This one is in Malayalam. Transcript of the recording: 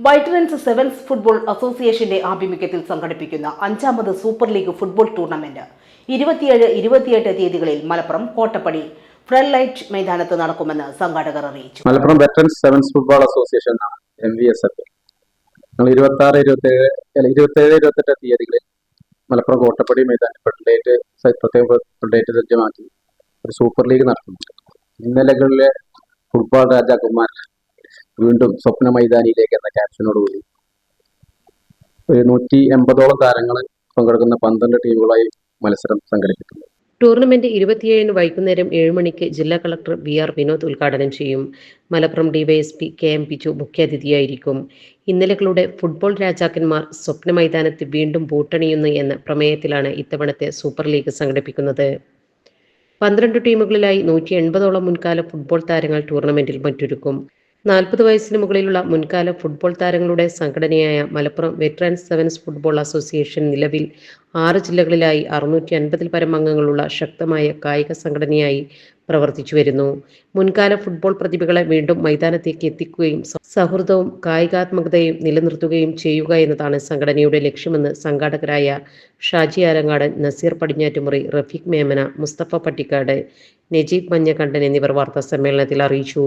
വൈറ്ററൻസ് സെവൻസ് ഫുട്ബോൾ അസോസിയേഷന്റെ ആഭിമുഖ്യത്തിൽ സംഘടിപ്പിക്കുന്ന അഞ്ചാമത് സൂപ്പർ ലീഗ് ഫുട്ബോൾ ടൂർണമെന്റ് ഇരുപത്തിയേഴ് ഇരുപത്തിയെട്ട് തീയതികളിൽ മലപ്പുറം കോട്ടപ്പടി ഫ്രൺലൈറ്റ് ലൈറ്റ് മൈതാനത്ത് നടക്കുമെന്ന് സംഘാടകർ അറിയിച്ചു. Malappuram veterans sevens football association M V S F ഞങ്ങൾ ഇരുപത്തി ആറ് ഇരുപത്തി ഏഴ് അല്ല ഇരുപത്തി ഏഴ് ഇരുപത്തെട്ട് തീയതികളിൽ മലപ്പുറം കോട്ടപ്പടി മൈതാനം ഫെഡറേറ്റ് പ്രത്യേക ഫെഡറേറ്റ് സജ്ജമാക്കി ഒരു സൂപ്പർ ലീഗ് നടത്തുന്നുണ്ട് ഇന്നലകളിലെ ഫുട്ബോൾ രാജാക്കന്മാർ വീണ്ടും സ്വപ്ന മൈതാനിയിലേക്ക് എന്ന ക്യാപ്ഷനോടുകൂടി ഒരു നൂറ്റി എൺപതോളം താരങ്ങൾ പങ്കെടുക്കുന്ന പന്ത്രണ്ട് ടീമുകളായി മത്സരം സംഘടിപ്പിക്കുന്നു. ടൂർണമെന്റ് ഇരുപത്തിയേഴിന് വൈകുന്നേരം ഏഴ് മണിക്ക് ജില്ലാ കളക്ടർ വി ആർ വിനോദ് ഉദ്ഘാടനം ചെയ്യും. മലപ്പുറം ഡിവൈഎസ്പി കെ എം പിച്ചു മുഖ്യാതിഥിയായിരിക്കും. ഇന്നലകളുടെ ഫുട്ബോൾ രാജാക്കന്മാർ സ്വപ്ന മൈതാനത്ത് വീണ്ടും ബൂട്ടണിയുന്നു എന്ന പ്രമേയത്തിലാണ് ഇത്തവണത്തെ സൂപ്പർ ലീഗ് സംഘടിപ്പിക്കുന്നത്. പന്ത്രണ്ട് ടീമുകളിലായി നൂറ്റി എൺപതോളം മുൻകാല ഫുട്ബോൾ താരങ്ങൾ ടൂർണമെന്റിൽ മറ്റൊരുക്കും. നാൽപ്പത് വയസ്സിന് മുകളിലുള്ള മുൻകാല ഫുട്ബോൾ താരങ്ങളുടെ സംഘടനയായ Malappuram veterans sevens football association നിലവിൽ ആറ് ജില്ലകളിലായി അറുന്നൂറ്റി അൻപതിൽ പരം അംഗങ്ങളുള്ള ശക്തമായ കായിക സംഘടനയായി പ്രവർത്തിച്ചു വരുന്നു. മുൻകാല ഫുട്ബോൾ പ്രതിഭകളെ വീണ്ടും മൈതാനത്തേക്ക് എത്തിക്കുകയും സൗഹൃദവും കായികാത്മകതയും നിലനിർത്തുകയും ചെയ്യുക എന്നതാണ് സംഘടനയുടെ ലക്ഷ്യമെന്ന് സംഘാടകരായ ഷാജി ആരങ്ങാടൻ നസീർ പടിഞ്ഞാറ്റുമുറി റഫീഖ് മേമന മുസ്തഫ പട്ടിക്കാട് നജീബ് മഞ്ഞകണ്ഠൻ എന്നിവർ വാർത്താ സമ്മേളനത്തിൽ അറിയിച്ചു.